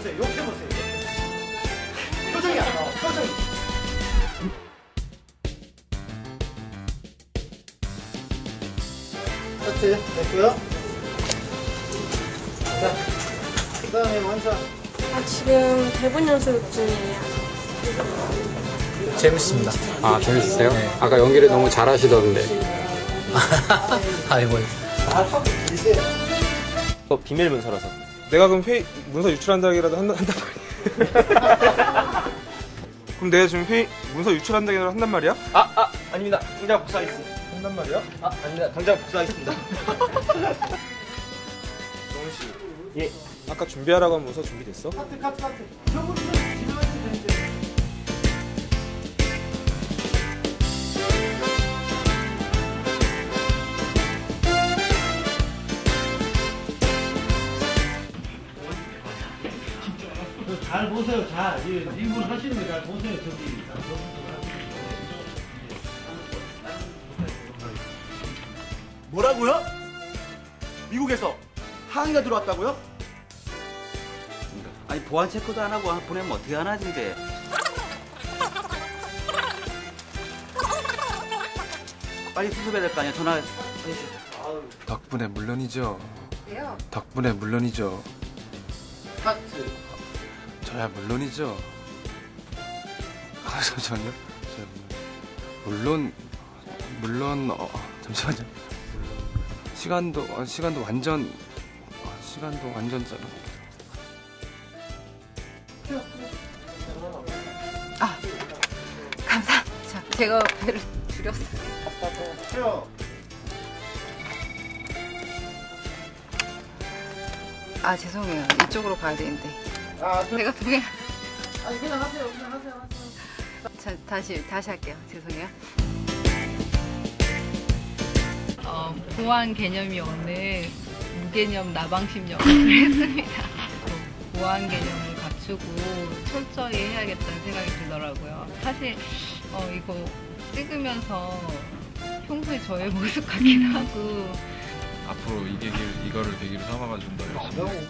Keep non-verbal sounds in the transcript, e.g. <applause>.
욕해보세요. 욕해보세요. 어, 표정이 안 나와. 표정이. 커트 됐고요. 자, 그 다음에 원샷. 아, 지금 대본 연습 중이에요. 재밌습니다. 아 재밌으세요? 네. 아까 연기를 너무 잘하시던데. <laughs> 아이 뭘. 아, 비밀 문서라서. 내가 그럼 회의 문서 유출한다기라도 한다, 한단 말이야. <laughs> 그럼 내가 지금 회의 문서 유출한다기라도 한단 말이야? 아, 아, 아닙니다. 당장 복사하겠습니다. 한단 말이야? 아, 아닙니다. 당장 복사하겠습니다. <laughs> 정훈 씨. 예. 아까 준비하라고 한 문서 준비됐어? 카트 카트 카트. 잘 보세요, 잘. 이 일본 하시는 거 잘 보세요, 저기. 뭐라고요? 미국에서 항의가 들어왔다고요? 아니 보안 체크도 안 하고 보내면 어떻게 하나 진짜 빨리 수습해야 될 거 아니야 전화 덕분에 물론이죠. 왜요? 덕분에 물론이죠. 카트. 저야 물론이죠. 아, 잠시만요. 저, 물론 물론 어, 잠시만요. 시간도 어, 시간도 완전 어, 시간도 완전 짧아. 감사합니다. 제가 배를 줄였어요. 표. 아 죄송해요. 이쪽으로 가야 되는데. 아, 표. 제가 동행. 아니, 그냥 하세요, 그냥 하세요, 하세요. 자, 다시 다시 할게요. 죄송해요. 어, 보안 개념이 없는 무개념 나방심 역할을 했습니다. 보안 개념을 갖추고 철저히 해야겠다는 생각이 들더라고요. 사실 어, 이거 찍으면서 평소에 저의 모습 같기도 하고 앞으로 이 계기를 이거를 계기로 삼아가지고 더 열심히.